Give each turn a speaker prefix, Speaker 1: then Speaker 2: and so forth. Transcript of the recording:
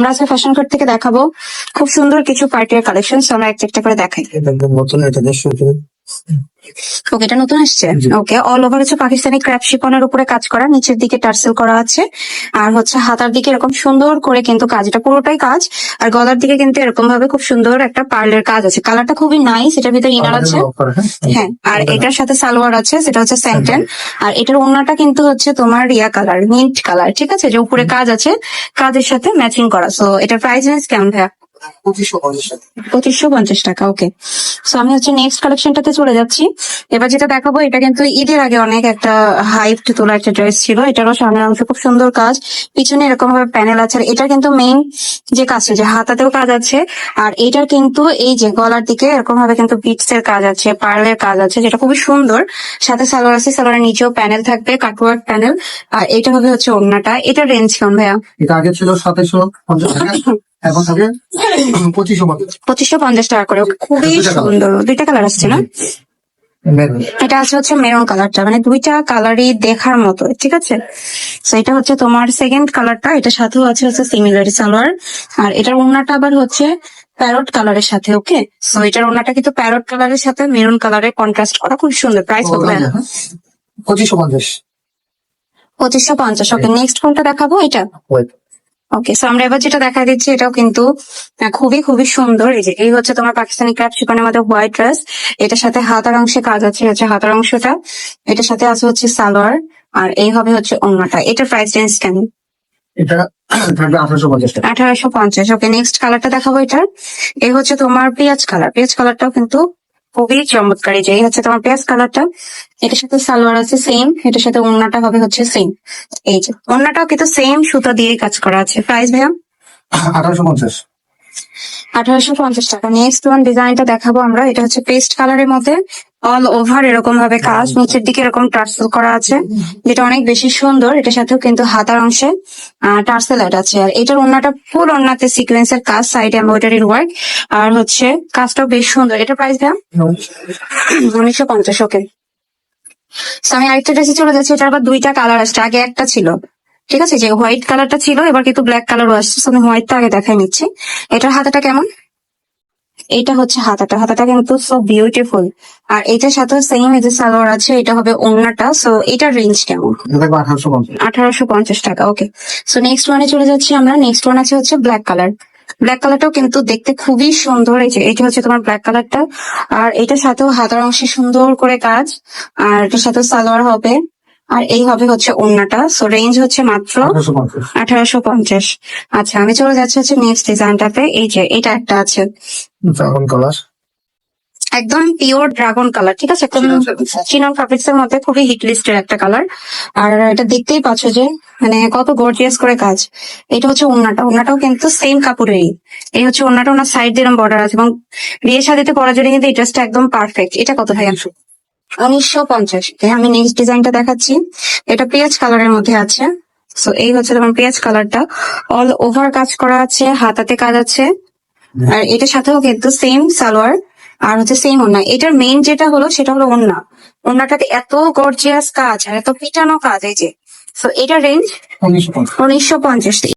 Speaker 1: আমরা আজকে fashion court থেকে দেখাবো। খুব সুন্দর কিছু পার্টির কালেকশন আমরা একটা একটা করে দেখাই।
Speaker 2: নতুন, এটা দেড়শো
Speaker 1: ওকে এটা নতুন আসছে? ওকে অল ওভার হচ্ছে পাকিস্তানি ক্র্যাপ শিপনের উপরে কাজ করা নিচের দিকে টার্সেল করা আছে। আর হচ্ছে হাতার দিকে এরকম সুন্দর করে কিন্তু কাজ এটা পুরোটাই কাজ। আর গলার দিকে কিন্তু এরকম ভাবে খুব সুন্দর একটা পার্লের কাজ আছে। কালারটা খুবই নাইস এটার ভিতরে ইনার আছে। হ্যাঁ? আর এটার সাথে সালোয়ার আছে সেটা হচ্ছে স্যান্টেন আর এটার ওড়নাটা কিন্তু হচ্ছে তোমার রিয়া কালার মিন্ট কালার ঠিক আছে? যে উপরে কাজ আছে কাজের সাথে ম্যাচিং করা। সো এটার প্রাইস রেঞ্জ কেমন ভাইয়া?
Speaker 2: পঁচিশশো পঞ্চাশ টাকা।
Speaker 1: ওকে সো আমি হচ্ছে নেক্সট কালেকশনটাতে চলে যাচ্ছি। এবার যেটা দেখাবো এটা কিন্তু ঈদের আগে অনেক একটা হাইপ তোলা একটা ড্রেস ছিল। এটারও সামনের অংশ খুব সুন্দর কাজ। পিছনে এরকম ভাবে প্যানেল আছে। আর এটা কিন্তু মেইন যে কাজটা যে হাতাতেও কাজ আছে। আর এটার কিন্তু এই যে গলার দিকে এরকম ভাবে কিন্তু বিটস এর কাজ আছে পার্লের কাজ আছে যেটা খুবই সুন্দর। সাথে সালোয়ার আছে সালোয়ারের নিচেও প্যানেল থাকবে কাটওয়ার্ক প্যানেল আর এটা হবে হচ্ছে ওড়নাটা। এটার রেঞ্জ কেমন ভাইয়া?
Speaker 2: এটা আগে ছিল সাতাইশশো পঞ্চাশ টাকা। এখন থাকে পঁচিশশো পঞ্চাশ
Speaker 1: পঁচিশশো পঞ্চাশ টাকা করে খুবই সুন্দর। দুইটা কালার আসছে না? এটা আছে হচ্ছে মেরুন কালারটা মানে দুইটা কালারই দেখার মতো ঠিক আছে? তো এটা হচ্ছে তোমার সেকেন্ড কালারটা এটা সাথেও আছে হচ্ছে সিমিলারি সালোয়ার। আর এটার ওড়নাটা আবার হচ্ছে প্যারট কালারের সাথে ওকে সো এটার ওড়নাটা কিন্তু প্যারট কালারের সাথে মেরুন কালারের কন্ট্রাস্ট করা খুব সুন্দর। প্রাইস কত
Speaker 2: পঁচিশশো পঞ্চাশ।
Speaker 1: পঁচিশশো পঞ্চাশ। ওকে নেক্সট কোনটা দেখাবো? এটা. ওকে সো আমরা এবার যেটা দেখা দিচ্ছি এটাও কিন্তু খুবই খুবই সুন্দর। এই যে এই হচ্ছে তোমার পাকিস্তানি ক্র্যাপ শিপনের মধ্যে হোয়াইট ড্রেস। এটার সাথে হাতার অংশে কাজ আছে হচ্ছে হাতার অংশটা। এটার সাথে আছে হচ্ছে সালোয়ার আর এই হবে হচ্ছে অন্যটা এটার প্রাইস রেঞ্জ কেন
Speaker 2: এটা থাকবে আঠারোশো পঞ্চাশ
Speaker 1: আঠারোশো পঞ্চাশ। ওকে নেক্সট কালারটা দেখাবো এটার এই হচ্ছে তোমার পেঁয়াজ কালার পেঁয়াজ কালারটাও কিন্তু খুবই চমৎকার। এই যে এই হচ্ছে তোমার পেঁয়াজ কালারটা। এটার সাথে সালোয়ার আছে সেম এটার সাথে ওড়নাটা হবে হচ্ছে সেম এই যে ওড়নাটাও কিন্তু সেম সুতা দিয়ে কাজ করা আছে। প্রাইস ভাইয়া?
Speaker 2: আঠারোশো পঞ্চাশ।
Speaker 1: আঠারোশো পঞ্চাশ টাকা। নেক্সট ওয়ান ডিজাইনটা দেখাবো আমরা। এটা হচ্ছে পেস্ট কালারের মধ্যে। অল ওভার এরকম ভাবে কাজ নিচের দিকে এরকম টার্সেল করা আছে যেটা অনেক বেশি সুন্দর এটার সাথেও কিন্তু হাতার অংশে টার্সেল অ্যাড আছে। আর এটার অন্যটা ফুল ওড়নাতে সিকোয়েন্সের কাজ সাইড এমব্রয়ডারির ওয়ার্ক আর হচ্ছে কাজটাও বেশ সুন্দর। এটা প্রাইস দাম উনিশশো পঞ্চাশ ওকে আমি আরেকটা ড্রেসে চলে যাচ্ছি এটা আবার দুইটা কালার আসছে। আগে একটা ছিল ঠিক আছে? যে হোয়াইট কালারটা ছিল এবার কিন্তু ব্ল্যাক কালারও আসছে। আমি হোয়াইটটা আগে দেখাই নিচ্ছি। এটার হাতাটা কেমন? এইটা হচ্ছে হাতাটা। হাতাটা কিন্তু সো বিউটিফুল আর এটার সাথে সেম এই যে সালোয়ার আছে এটা হবে ওড়নাটা। সো এটার রেঞ্জ কেমন?
Speaker 2: এটা আঠারোশো পঞ্চাশ।
Speaker 1: টাকা ওকে সো নেক্সট ওয়ানে চলে যাচ্ছি আমরা। নেক্সট ওয়ান আছে হচ্ছে ব্ল্যাক কালার ব্ল্যাক কালারটাও কিন্তু দেখতে খুবই সুন্দর। এই যে এটা হচ্ছে তোমার ব্ল্যাক কালারটা আর এটার সাথেও হাতার অংশে সুন্দর করে কাজ। আর এটার সাথেও সালোয়ার হবে। আর এই হবে হচ্ছে ওড়নাটা। সো রেঞ্জ হচ্ছে মাত্র
Speaker 2: আঠারোশো পঞ্চাশ।
Speaker 1: আঠারোশো পঞ্চাশ। আচ্ছা আমি চলে যাচ্ছি হচ্ছে নেক্সট ডিজাইনটাতে এই যে এটা একটা আছে।
Speaker 2: ড্রাগন কালার
Speaker 1: একদম পিওর ড্রাগন কালার ঠিক আছে? একদম চিনন ফ্যাব্রিক্স এর মধ্যে খুবই হিট লিস্টের একটা কালার আর এটা দেখতেই পাচ্ছ যে মানে কত গর্জিয়াস করে কাজ। এটা হচ্ছে ওড়নাটা। ওড়নাটাও কিন্তু সেম কাপড়েরই। এই হচ্ছে ওড়নাটা ওনার সাইড দিয়ে বর্ডার আছে। এবং বিয়ে শাদিতে পরার জন্য কিন্তু এই ড্রেসটা একদম পারফেক্ট এটা কত ভাই? উনিশশো পঞ্চাশ। আমি নেক্সট ডিজাইনটা দেখাচ্ছি। এটা পেঁয়াজ কালারের মধ্যে আছে। সো এই হচ্ছে তোমার পেঁয়াজ কালারটা অল ওভার কাজ করা আছে হাতাতে কাজ আছে। আর এটার সাথেও কিন্তু সেম সালোয়ার আর হচ্ছে সেম ওড়না। এটার মেইন যেটা হলো সেটা হলো ওড়না। ওড়নাটাতে এত গর্জিয়াস কাজ আর এত পিটানো কাজ এই যে। তো এটা রেঞ্জ উনিশশো পঞ্চাশ।